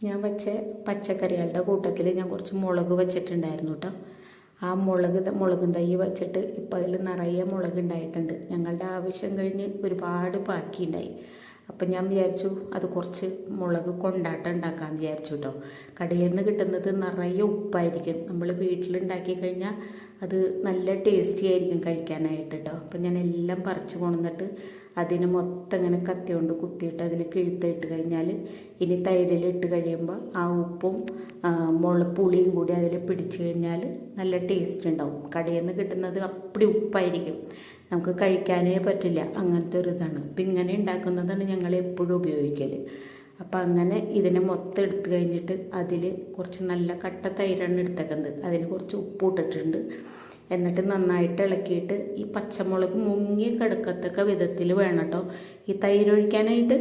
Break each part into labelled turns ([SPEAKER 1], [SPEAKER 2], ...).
[SPEAKER 1] ഞാൻ വെച്ച പച്ചക്കറികളുടെ കൂട്ടത്തിൽ ഞാൻ കുറച്ച് മുളക് വെച്ചിട്ടുണ്ടായിരുന്നു കേട്ടോ ആ മുളക് മുളകും തൈ വെച്ചിട്ട് ഇപ്പം അതിൽ നിറയെ മുളക് ഉണ്ടായിട്ടുണ്ട് ഞങ്ങളുടെ ആവശ്യം കഴിഞ്ഞ് ഒരുപാട് ബാക്കിയുണ്ടായി. അപ്പം ഞാൻ വിചാരിച്ചു അത് കുറച്ച് മുളക് കൊണ്ടാട്ടം ഉണ്ടാക്കാമെന്ന് വിചാരിച്ചു കേട്ടോ കടയിൽ നിന്ന് കിട്ടുന്നത് നിറയെ ഉപ്പായിരിക്കും. നമ്മൾ വീട്ടിലുണ്ടാക്കി കഴിഞ്ഞാൽ അത് നല്ല ടേസ്റ്റി ആയിരിക്കും കഴിക്കാനായിട്ട് കേട്ടോ അപ്പം ഞാൻ എല്ലാം പറിച്ചു കൊണ്ടുവന്നിട്ട് അതിന് മൊത്തം ഇങ്ങനെ കത്തി കൊണ്ട് കുത്തിയിട്ട് അതിൽ കിഴുത്തിട്ട് കഴിഞ്ഞാൽ ഇനി തൈരിലിട്ട് കഴിയുമ്പോൾ ആ ഉപ്പും മുളപ്പുളിയും മുള പുളിയും കൂടി അതിൽ പിടിച്ച് കഴിഞ്ഞാൽ നല്ല ടേസ്റ്റ് ഉണ്ടാവും കടയിൽ നിന്ന് കിട്ടുന്നത് അപ്പടി ഉപ്പായിരിക്കും. നമുക്ക് കഴിക്കാനേ പറ്റില്ല. അങ്ങനത്തെ ഒരു ഇതാണ്. അപ്പം ഇങ്ങനെ ഉണ്ടാക്കുന്നതാണ് ഞങ്ങൾ എപ്പോഴും ഉപയോഗിക്കൽ അപ്പം അങ്ങനെ ഇതിനെ മൊത്തം എടുത്തു കഴിഞ്ഞിട്ട് അതിൽ കുറച്ച് നല്ല കട്ട തൈരാണ് എടുത്തേക്കുന്നത് അതിൽ കുറച്ച് ഉപ്പ് ഇട്ടിട്ടുണ്ട്. എന്നിട്ട് നന്നായിട്ട് ഇളക്കിയിട്ട് ഈ പച്ചമുളക് മുങ്ങി കിടക്കത്തക്ക വിധത്തിൽ വേണം കേട്ടോ ഈ തൈര് ഒഴിക്കാനായിട്ട്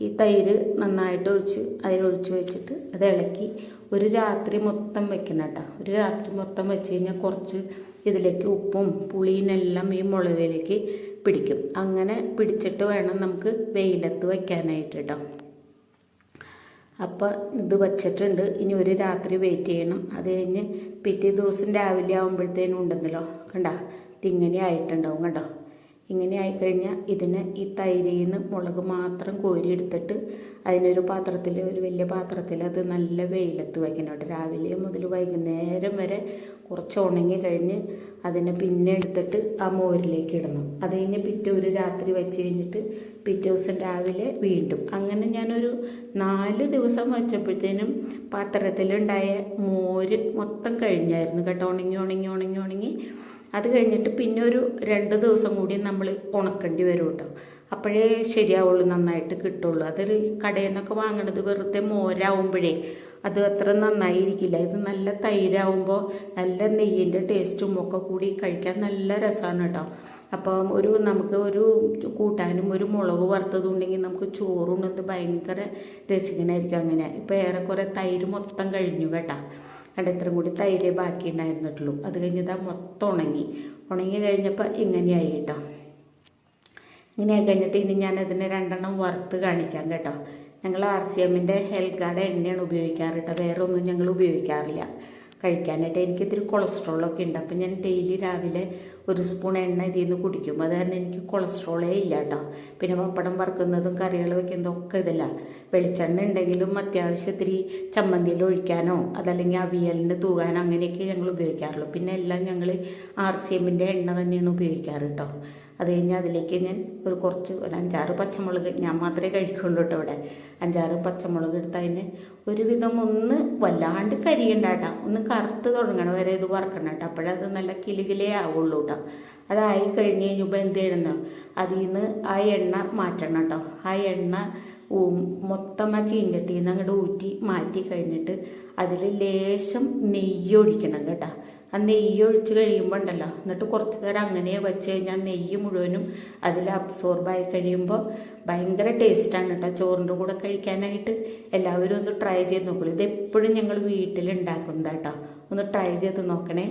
[SPEAKER 1] ഈ തൈര് നന്നായിട്ട് ഒഴിച്ച് അതിലൊഴിച്ച് വെച്ചിട്ട് അത് ഇളക്കി ഒരു രാത്രി മൊത്തം വെക്കണം കേട്ടോ ഒരു രാത്രി മൊത്തം വെച്ച് കഴിഞ്ഞാൽ കുറച്ച് ഇതിലേക്ക് ഉപ്പും പുളിയുമെല്ലാം ഈ മുളകിലേക്ക് പിടിക്കും. അങ്ങനെ പിടിച്ചിട്ട് വേണം നമുക്ക് വെയിലത്ത് വയ്ക്കാനായിട്ട് കേട്ടോ അപ്പോൾ ഇത് വച്ചിട്ടുണ്ട്. ഇനി ഒരു രാത്രി വെയിറ്റ് ചെയ്യണം. അത് കഴിഞ്ഞ് പിറ്റേ ദിവസം രാവിലെ ആകുമ്പോഴത്തേനും ഉണ്ടെന്നല്ലോ. കണ്ട? ഇതിങ്ങനെ ആയിട്ടുണ്ടാവും കണ്ടോ? ഇങ്ങനെ ആയിക്കഴിഞ്ഞാൽ ഇതിന് ഈ തൈരിൽ നിന്ന് മുളക് മാത്രം കോരി എടുത്തിട്ട് അതിനൊരു പാത്രത്തിൽ ഒരു വലിയ പാത്രത്തിൽ അത് നല്ല വെയിലത്ത് വയ്ക്കണം രാവിലെ മുതൽ വൈകുന്നേരം വരെ കുറച്ച് ഉണങ്ങി കഴിഞ്ഞ് അതിനെ പിന്നെ എടുത്തിട്ട് ആ മോരിലേക്ക് ഇടണം. അത് കഴിഞ്ഞ് പിറ്റേ ഒരു രാത്രി വെച്ച് കഴിഞ്ഞിട്ട് പിറ്റേ ദിവസം രാവിലെ വീണ്ടും. അങ്ങനെ ഞാനൊരു നാല് ദിവസം വെച്ചപ്പോഴത്തേനും പാത്രത്തിലുണ്ടായ മോര് മൊത്തം കഴിഞ്ഞായിരുന്നു കേട്ടോ. ഉണങ്ങി ഉണങ്ങി ഉണങ്ങി ഉണങ്ങി. അത് കഴിഞ്ഞിട്ട് പിന്നെ ഒരു രണ്ട് ദിവസം കൂടി നമ്മൾ ഉണക്കേണ്ടി വരും കേട്ടോ. അപ്പോഴേ ശരിയാവുള്ളൂ നന്നായിട്ട് കിട്ടുള്ളൂ. അതൊരു കടയിൽ നിന്നൊക്കെ വാങ്ങണത് വെറുതെ മോരാവുമ്പോഴേ അത് അത്ര നന്നായിരിക്കില്ല. ഇത് നല്ല തൈരാവുമ്പോൾ നല്ല നെയ്യിന്റെ ടേസ്റ്റും ഒക്കെ കൂടി കഴിക്കാൻ നല്ല രസമാണ് കേട്ടോ അപ്പം ഒരു നമുക്ക് ഒരു കൂട്ടാനും ഒരു മുളക് വറുത്തതുണ്ടെങ്കിൽ നമുക്ക് ചോറുണ്ണത് ഭയങ്കര രസിക്കണമായിരിക്കും അങ്ങനെ. ഇപ്പോൾ ഏറെക്കുറെ തൈര് മൊത്തം കഴിഞ്ഞു കേട്ടോ. കണ്ട ഇത്രയും കൂടി തൈര് ബാക്കി ഉണ്ടായിരുന്നിട്ടുള്ളൂ അത് കഴിഞ്ഞതാ മൊത്തം ഉണങ്ങി. ഉണങ്ങി കഴിഞ്ഞപ്പോൾ ഇങ്ങനെയായി കേട്ടോ ഇങ്ങനെയായി കഴിഞ്ഞിട്ട് ഇനി ഞാൻ അതിനെ രണ്ടെണ്ണം വറുത്ത് കാണിക്കാം കേട്ടോ. ഞങ്ങൾ ആർ സി എമ്മിന്റെ ഹെൽഗാർഡ് എണ്ണയാണ് ഉപയോഗിക്കാറ് കേട്ടോ വേറെ ഒന്നും ഞങ്ങൾ ഉപയോഗിക്കാറില്ല. കഴിക്കാനായിട്ട് എനിക്ക് ഇത്തിരി കൊളസ്ട്രോളൊക്കെ ഉണ്ട്. അപ്പം ഞാൻ ഡെയിലി രാവിലെ ഒരു സ്പൂൺ എണ്ണ ഇതിൽ നിന്ന് കുടിക്കും. അത് കാരണം എനിക്ക് കൊളസ്ട്രോളേ ഇല്ല കേട്ടോ. പിന്നെ പപ്പടം വറുക്കുന്നതും കറികൾ വെക്കുന്നതും ഒക്കെ ഇതില്ല വെളിച്ചെണ്ണ ഉണ്ടെങ്കിലും അത്യാവശ്യം ഇത്തിരി ചമ്മന്തിയിൽ ഒഴിക്കാനോ അതല്ലെങ്കിൽ അവിയലിന് തൂകാനോ അങ്ങനെയൊക്കെ ഞങ്ങൾ ഉപയോഗിക്കാറുള്ളൂ. പിന്നെ എല്ലാം ഞങ്ങൾ ആർ സി എമ്മിന്റെ എണ്ണ തന്നെയാണ് ഉപയോഗിക്കാറ് കേട്ടോ. അത് കഴിഞ്ഞ് അതിലേക്ക് ഞാൻ ഒരു കുറച്ച് ഒരു അഞ്ചാറ് പച്ചമുളക് ഞാൻ മാത്രമേ കഴിക്കുള്ളൂ കേട്ടോ ഇവിടെ. അഞ്ചാറ് പച്ചമുളക് എടുത്ത് അതിന് ഒരുവിധം ഒന്ന് വല്ലാണ്ട് കരിയണ്ട കേട്ടോ. ഒന്ന് കറുത്ത് തുടങ്ങണം വരെ ഇത് വറക്കണം കേട്ടോ. അപ്പോഴത് നല്ല കിലുകിലേ ആവുള്ളൂ കേട്ടോ. അതായി കഴിഞ്ഞ് കഴിഞ്ഞപ്പോൾ എന്ത് ചെയ്യണമെന്നോ അതിൽ നിന്ന് ആ എണ്ണ മാറ്റണം കേട്ടോ. ആ എണ്ണ മൊത്തം ആ ചീഞ്ചട്ടിയിൽ അങ്ങോട്ട് ഊറ്റി മാറ്റി കഴിഞ്ഞിട്ട് അതിൽ ലേശം നെയ്യ് ഒഴിക്കണം കേട്ടോ. ആ നെയ്യ് ഒഴിച്ച് കഴിയുമ്പോൾ ഉണ്ടല്ലോ എന്നിട്ട് കുറച്ച് നേരം അങ്ങനെ വെച്ച് കഴിഞ്ഞാൽ നെയ്യ് മുഴുവനും അതിൽ അബ്സോർബായി കഴിയുമ്പോൾ ഭയങ്കര ടേസ്റ്റാണ് കേട്ടോ ചോറിന്റെ കൂടെ കഴിക്കാനായിട്ട് എല്ലാവരും ഒന്ന് ട്രൈ ചെയ്ത് നോക്കുള്ളൂ ഇതെപ്പോഴും ഞങ്ങൾ വീട്ടിൽ ഉണ്ടാക്കുന്നതാട്ടോ ഒന്ന് ട്രൈ ചെയ്ത് നോക്കണേ.